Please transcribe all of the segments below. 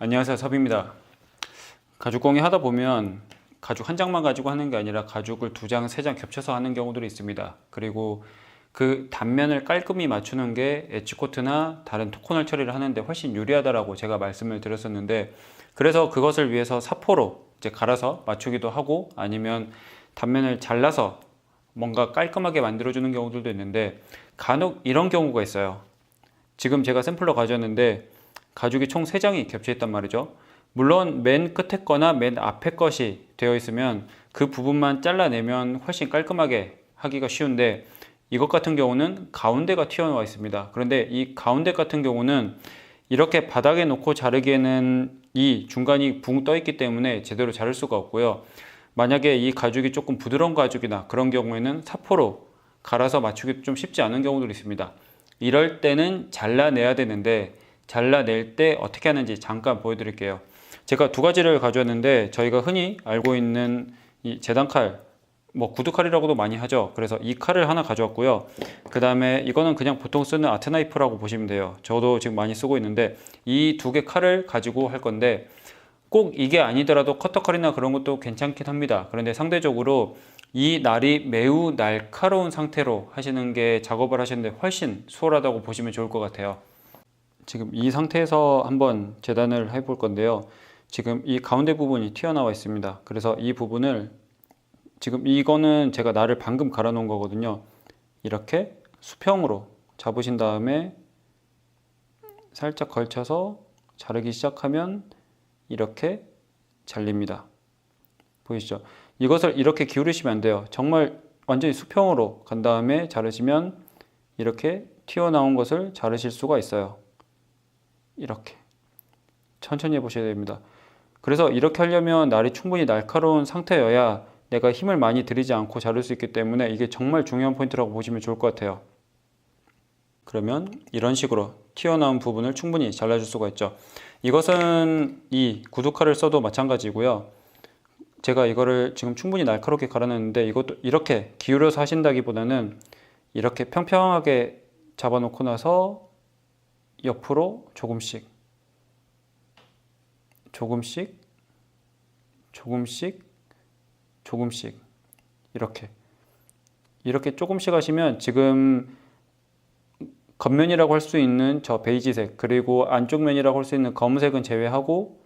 안녕하세요 섭입니다. 가죽공예 하다 보면 가죽 한 장만 가지고 하는 게 아니라 가죽을 두 장, 세 장 겹쳐서 하는 경우들이 있습니다. 그리고 그 단면을 깔끔히 맞추는 게 엣지코트나 다른 토코널 처리를 하는데 훨씬 유리하다라고 제가 말씀을 드렸었는데 그래서 그것을 위해서 사포로 이제 갈아서 맞추기도 하고 아니면 단면을 잘라서 뭔가 깔끔하게 만들어주는 경우들도 있는데 간혹 이런 경우가 있어요. 지금 제가 샘플로 가져왔는데 가죽이 총 3장이 겹쳐 있단 말이죠. 물론 맨 끝에 거나 맨 앞에 것이 되어 있으면 그 부분만 잘라내면 훨씬 깔끔하게 하기가 쉬운데 이것 같은 경우는 가운데가 튀어나와 있습니다. 그런데 이 가운데 같은 경우는 이렇게 바닥에 놓고 자르기에는 이 중간이 붕 떠 있기 때문에 제대로 자를 수가 없고요. 만약에 이 가죽이 조금 부드러운 가죽이나 그런 경우에는 사포로 갈아서 맞추기 좀 쉽지 않은 경우도 있습니다. 이럴 때는 잘라내야 되는데 잘라낼 때 어떻게 하는지 잠깐 보여드릴게요. 제가 두 가지를 가져왔는데 저희가 흔히 알고 있는 이 재단칼, 뭐 구두칼이라고도 많이 하죠. 그래서 이 칼을 하나 가져왔고요. 그 다음에 이거는 그냥 보통 쓰는 아트나이프라고 보시면 돼요. 저도 지금 많이 쓰고 있는데 이 두 개 칼을 가지고 할 건데 꼭 이게 아니더라도 커터칼이나 그런 것도 괜찮긴 합니다. 그런데 상대적으로 이 날이 매우 날카로운 상태로 하시는 게 작업을 하시는데 훨씬 수월하다고 보시면 좋을 것 같아요. 지금 이 상태에서 한번 재단을 해 볼 건데요. 지금 이 가운데 부분이 튀어나와 있습니다. 그래서 이 부분을 지금 이거는 제가 날을 방금 갈아 놓은 거거든요. 이렇게 수평으로 잡으신 다음에 살짝 걸쳐서 자르기 시작하면 이렇게 잘립니다. 보이시죠? 이것을 이렇게 기울이시면 안 돼요. 정말 완전히 수평으로 간 다음에 자르시면 이렇게 튀어나온 것을 자르실 수가 있어요. 이렇게 천천히 해보셔야 됩니다. 그래서 이렇게 하려면 날이 충분히 날카로운 상태여야 내가 힘을 많이 들이지 않고 자를 수 있기 때문에 이게 정말 중요한 포인트라고 보시면 좋을 것 같아요. 그러면 이런 식으로 튀어나온 부분을 충분히 잘라줄 수가 있죠. 이것은 이 구두칼을 써도 마찬가지고요. 제가 이거를 지금 충분히 날카롭게 갈아냈는데 이것도 이렇게 기울여서 하신다기보다는 이렇게 평평하게 잡아놓고 나서 옆으로 조금씩 조금씩 조금씩 조금씩 이렇게 이렇게 조금씩 하시면 지금 겉면이라고 할 수 있는 저 베이지색 그리고 안쪽 면이라고 할 수 있는 검은색은 제외하고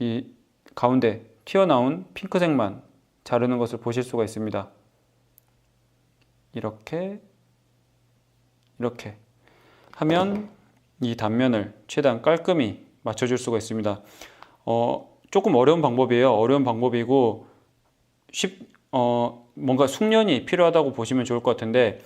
이 가운데 튀어나온 핑크색만 자르는 것을 보실 수가 있습니다. 이렇게 이렇게 하면 이 단면을 최대한 깔끔히 맞춰줄 수가 있습니다. 어, 조금 어려운 방법이에요. 어려운 방법이고 쉽, 어, 뭔가 숙련이 필요하다고 보시면 좋을 것 같은데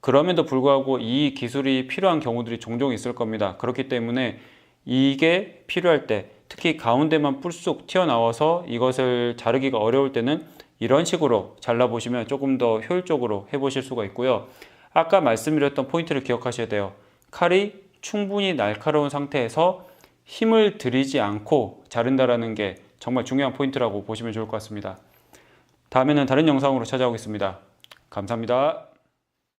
그럼에도 불구하고 이 기술이 필요한 경우들이 종종 있을 겁니다. 그렇기 때문에 이게 필요할 때 특히 가운데만 뿔쑥 튀어나와서 이것을 자르기가 어려울 때는 이런 식으로 잘라보시면 조금 더 효율적으로 해보실 수가 있고요. 아까 말씀드렸던 포인트를 기억하셔야 돼요. 칼이 충분히 날카로운 상태에서 힘을 들이지 않고 자른다라는 게 정말 중요한 포인트라고 보시면 좋을 것 같습니다. 다음에는 다른 영상으로 찾아오겠습니다. 감사합니다.